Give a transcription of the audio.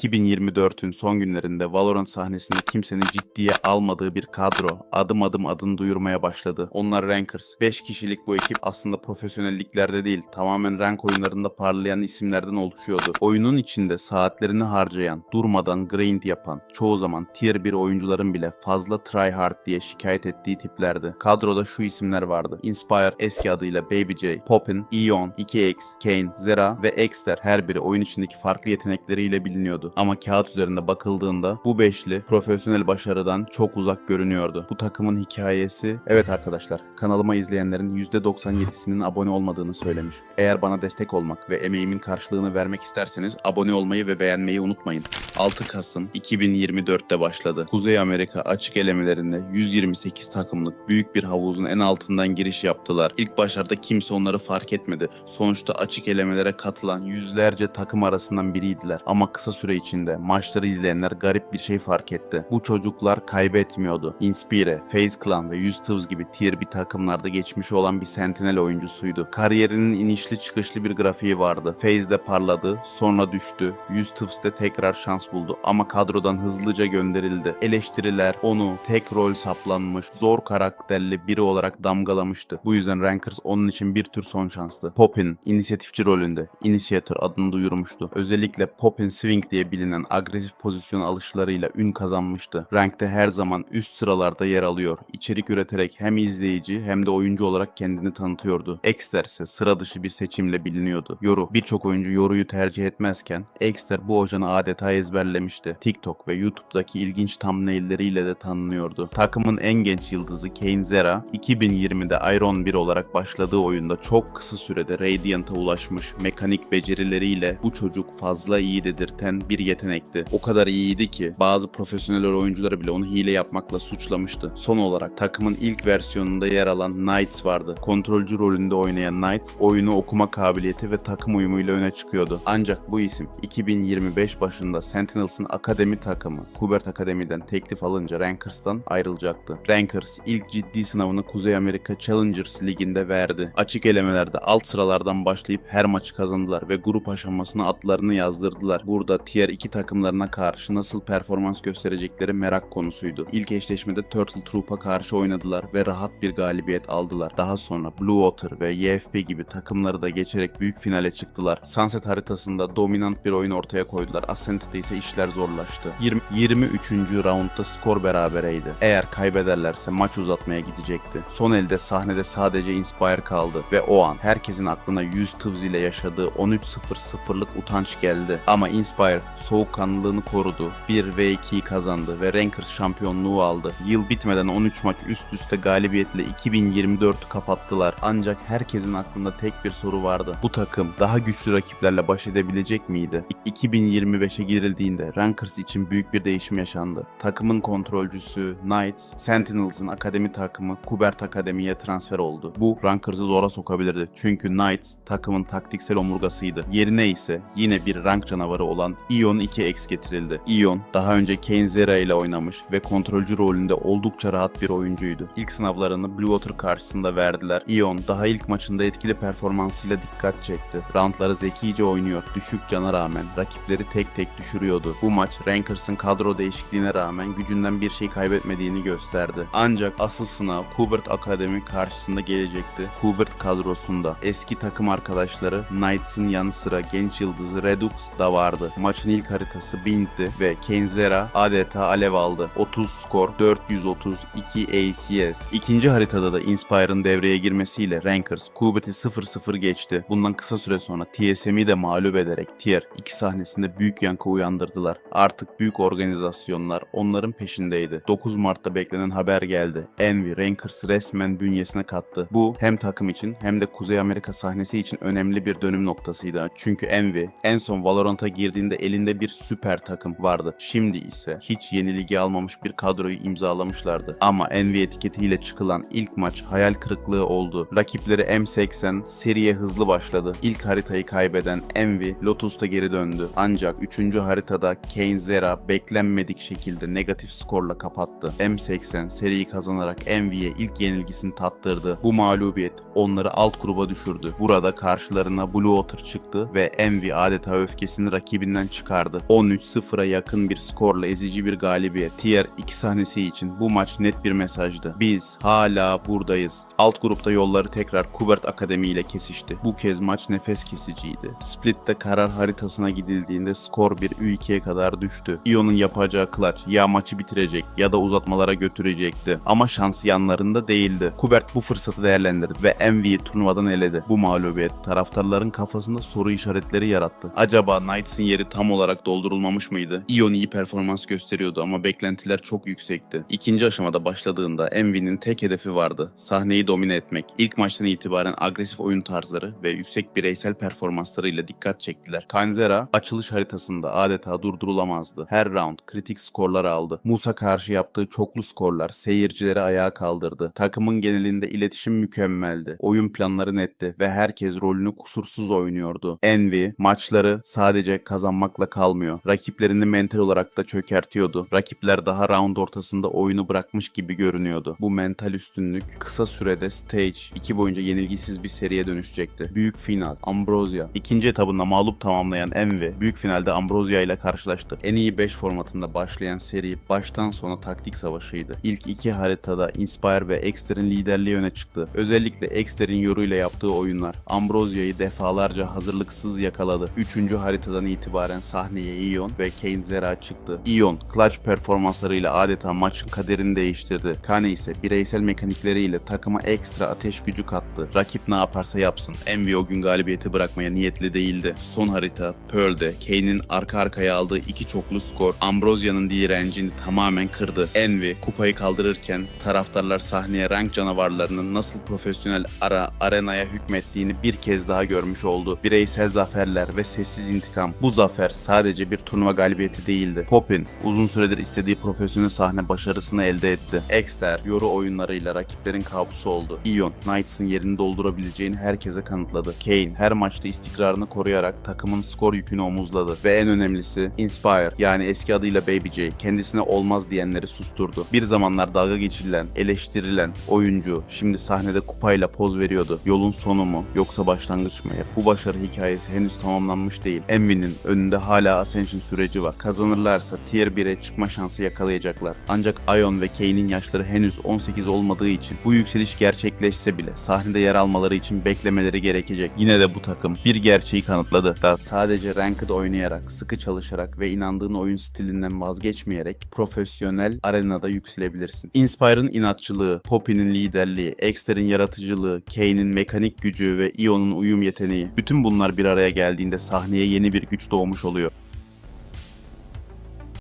2024'ün son günlerinde Valorant sahnesinde kimsenin ciddiye almadığı bir kadro adım adım adını duyurmaya başladı. Onlar Rankers. 5 kişilik bu ekip aslında profesyonelliklerde değil, tamamen rank oyunlarında parlayan isimlerden oluşuyordu. Oyunun içinde saatlerini harcayan, durmadan grind yapan, çoğu zaman tier 1 oyuncuların bile fazla tryhard diye şikayet ettiği tiplerdi. Kadroda şu isimler vardı. Inspire eski adıyla Baby J, Poppin, Eon, 2X, Kane, Zera ve Exter her biri oyun içindeki farklı yetenekleriyle biliniyordu. Ama kağıt üzerinde bakıldığında bu beşli profesyonel başarıdan çok uzak görünüyordu. Bu takımın hikayesi... Evet arkadaşlar, kanalıma izleyenlerin %97'sinin abone olmadığını söylemiş. Eğer bana destek olmak ve emeğimin karşılığını vermek isterseniz abone olmayı ve beğenmeyi unutmayın. 6 Kasım 2024'te başladı. Kuzey Amerika açık elemelerinde 128 takımlık büyük bir havuzun en altından giriş yaptılar. İlk başlarda kimse onları fark etmedi. Sonuçta açık elemelere katılan yüzlerce takım arasından biriydiler. Ama kısa süre içinde maçları izleyenler garip bir şey fark etti. Bu çocuklar kaybetmiyordu. Inspire, FaZe Clan ve Yustivs gibi tier bir takımlarda geçmiş olan bir Sentinel oyuncusuydu. Kariyerinin inişli çıkışlı bir grafiği vardı. FaZe'de parladı, sonra düştü. Yustivs'te tekrar şans buldu ama kadrodan hızlıca gönderildi. Eleştiriler onu tek rol saplanmış, zor karakterli biri olarak damgalamıştı. Bu yüzden Rankers onun için bir tür son şanstı. Poppin, inisiyatifçi rolünde Initiator adını duyurmuştu. Özellikle Poppin Swing diye bilinen agresif pozisyon alışlarıyla ün kazanmıştı. Rankte her zaman üst sıralarda yer alıyor. İçerik üreterek hem izleyici hem de oyuncu olarak kendini tanıtıyordu. Exter ise sıra dışı bir seçimle biliniyordu. Yoru, birçok oyuncu Yoru'yu tercih etmezken Exter bu hocanı adeta ezberlemişti. TikTok ve YouTube'daki ilginç thumbnailleriyle de tanınıyordu. Takımın en genç yıldızı Kane Zera, 2020'de Iron 1 olarak başladığı oyunda çok kısa sürede Radiant'a ulaşmış mekanik becerileriyle bu çocuk fazla iyi dedirten bir yetenekti. O kadar iyiydi ki bazı profesyonel oyuncuları bile onu hile yapmakla suçlamıştı. Son olarak takımın ilk versiyonunda yer alan Knights vardı. Kontrolcü rolünde oynayan Knight, oyunu okuma kabiliyeti ve takım uyumuyla öne çıkıyordu. Ancak bu isim 2025 başında Sentinels'ın akademi takımı Kubert Akademi'den teklif alınca Rankers'tan ayrılacaktı. Rankers ilk ciddi sınavını Kuzey Amerika Challengers Ligi'nde verdi. Açık elemelerde alt sıralardan başlayıp her maçı kazandılar ve grup aşamasına atlarını yazdırdılar. Burada Tier 2 takımlarına karşı nasıl performans gösterecekleri merak konusuydu. İlk eşleşmede Turtle Troop'a karşı oynadılar ve rahat bir galibiyet aldılar. Daha sonra Blue Water ve YFP gibi takımları da geçerek büyük finale çıktılar. Sunset haritasında dominant bir oyun ortaya koydular. Ascent'te ise işler zorlaştı. 20, 23. roundda skor berabereydi. Eğer kaybederlerse maç uzatmaya gidecekti. Son elde sahnede sadece Inspire kaldı ve o an herkesin aklına 100 tıvz ile yaşadığı 13-0-0'lık utanç geldi. Ama Inspire soğukkanlılığını korudu. 1 ve 2'yi kazandı ve Rankers şampiyonluğu aldı. Yıl bitmeden 13 maç üst üste galibiyetle 2024'ü kapattılar. Ancak herkesin aklında tek bir soru vardı. Bu takım daha güçlü rakiplerle baş edebilecek miydi? 2025'e girildiğinde Rankers için büyük bir değişim yaşandı. Takımın kontrolcüsü Knights, Sentinels'ın akademi takımı Kubert Akademi'ye transfer oldu. Bu Rankers'ı zora sokabilirdi. Çünkü Knights takımın taktiksel omurgasıydı. Yerine ise yine bir rank canavarı olan Ion 2X getirildi. Ion daha önce Kane Zera ile oynamış ve kontrolcü rolünde oldukça rahat bir oyuncuydu. İlk sınavlarını Blue Water karşısında verdiler. Ion daha ilk maçında etkili performansıyla dikkat çekti. Roundları zekice oynuyor. Düşük cana rağmen rakipleri tek tek düşürüyordu. Bu maç Rankers'ın kadro değişikliğine rağmen gücünden bir şey kaybetmediğini gösterdi. Ancak asıl sınav Kubert Akademi karşısında gelecekti. Kubert kadrosunda eski takım arkadaşları Knights'ın yanı sıra genç yıldızı Redux da vardı. Maçın ilk haritası Bint'ti ve Kenzera adeta alev aldı. 30 skor, 430, 2 ACS. İkinci haritada da Inspire'ın devreye girmesiyle Rankers Kubert'i 0-0 geçti. Bundan kısa süre sonra TSM'i de mağlup ederek Tier 2 sahnesinde büyük yankı uyandırdılar. Artık büyük organizasyonlar onların peşindeydi. 9 Mart'ta beklenen haber geldi. Envy Rankers resmen bünyesine kattı. Bu hem takım için hem de Kuzey Amerika sahnesi için önemli bir dönüm noktasıydı. Çünkü Envy en son Valorant'a girdiğinde elinde bir süper takım vardı. Şimdi ise hiç yenilgi almamış bir kadroyu imzalamışlardı. Ama Envy etiketiyle çıkılan ilk maç hayal kırıklığı oldu. Rakipleri M80 seriye hızlı başladı. İlk haritayı kaybeden Envy Lotus'ta geri döndü. Ancak 3. haritada Kane Zera beklenmedik şekilde negatif skorla kapattı. M80 seriyi kazanarak Envy'ye ilk yenilgisini tattırdı. Bu mağlubiyet onları alt gruba düşürdü. Burada karşılarına Blue Water çıktı ve Envy adeta öfkesini rakibinden çıkardı çıkardı. 13-0'a yakın bir skorla ezici bir galibiyet. Tier 2 sahnesi için bu maç net bir mesajdı. Biz hala buradayız. Alt grupta yolları tekrar Kubert Akademi ile kesişti. Bu kez maç nefes kesiciydi. Split'te karar haritasına gidildiğinde skor bir Ü2'ye kadar düştü. Ion'un yapacağı clutch ya maçı bitirecek ya da uzatmalara götürecekti. Ama şansı yanlarında değildi. Kubert bu fırsatı değerlendirdi ve Envy'yi turnuvadan eledi. Bu mağlubiyet taraftarların kafasında soru işaretleri yarattı. Acaba Knights'ın yeri tam olarak doldurulmamış mıydı? Ion iyi performans gösteriyordu ama beklentiler çok yüksekti. İkinci aşamada başladığında Envy'nin tek hedefi vardı. Sahneyi domine etmek. İlk maçtan itibaren agresif oyun tarzları ve yüksek bireysel performanslarıyla dikkat çektiler. Kanzera açılış haritasında adeta durdurulamazdı. Her round kritik skorlar aldı. Musa karşı yaptığı çoklu skorlar seyircileri ayağa kaldırdı. Takımın genelinde iletişim mükemmeldi. Oyun planları netti ve herkes rolünü kusursuz oynuyordu. Envy maçları sadece kazanmakla kalmıyor. Rakiplerini mental olarak da çökertiyordu. Rakipler daha round ortasında oyunu bırakmış gibi görünüyordu. Bu mental üstünlük kısa sürede Stage 2 boyunca yenilgisiz bir seriye dönüşecekti. Büyük final Ambrosia. İkinci etabında mağlup tamamlayan Envy büyük finalde Ambrosia ile karşılaştı. En iyi 5 formatında başlayan seri baştan sona taktik savaşıydı. İlk iki haritada Inspire ve Exter'in liderliği öne çıktı. Özellikle Exter'in yoruyla yaptığı oyunlar Ambrosia'yı defalarca hazırlıksız yakaladı. Üçüncü haritadan itibaren sahneye Ion ve Kane Zera çıktı. Ion clutch performanslarıyla adeta maçın kaderini değiştirdi. Kane ise bireysel mekanikleriyle takıma ekstra ateş gücü kattı. Rakip ne yaparsa yapsın. Envy o gün galibiyeti bırakmaya niyetli değildi. Son harita Pearl'de Kane'in arka arkaya aldığı iki çoklu skor Ambrosia'nın direncini tamamen kırdı. Envy kupayı kaldırırken taraftarlar sahneye rank canavarlarının nasıl profesyonel ara arenaya hükmettiğini bir kez daha görmüş oldu. Bireysel zaferler ve sessiz intikam. Bu zafer sadece bir turnuva galibiyeti değildi. Popin uzun süredir istediği profesyonel sahne başarısını elde etti. Exter yoru oyunlarıyla rakiplerin kabusu oldu. Ion Knights'ın yerini doldurabileceğini herkese kanıtladı. Kane her maçta istikrarını koruyarak takımın skor yükünü omuzladı. Ve en önemlisi Inspire yani eski adıyla Baby J kendisine olmaz diyenleri susturdu. Bir zamanlar dalga geçirilen, eleştirilen oyuncu şimdi sahnede kupayla poz veriyordu. Yolun sonu mu yoksa başlangıç mı? Bu başarı hikayesi henüz tamamlanmış değil. Envy'nin önünde hala Ascension süreci var. Kazanırlarsa Tier 1'e çıkma şansı yakalayacaklar. Ancak Ion ve Kane'in yaşları henüz 18 olmadığı için bu yükseliş gerçekleşse bile sahnede yer almaları için beklemeleri gerekecek. Yine de bu takım bir gerçeği kanıtladı da sadece Ranked oynayarak, sıkı çalışarak ve inandığın oyun stilinden vazgeçmeyerek profesyonel arenada yükselebilirsin. Inspire'ın inatçılığı, Poppy'nin liderliği, Exter'in yaratıcılığı, Kane'in mekanik gücü ve Ion'un uyum yeteneği bütün bunlar bir araya geldiğinde sahneye yeni bir güç doğmuş oluyor.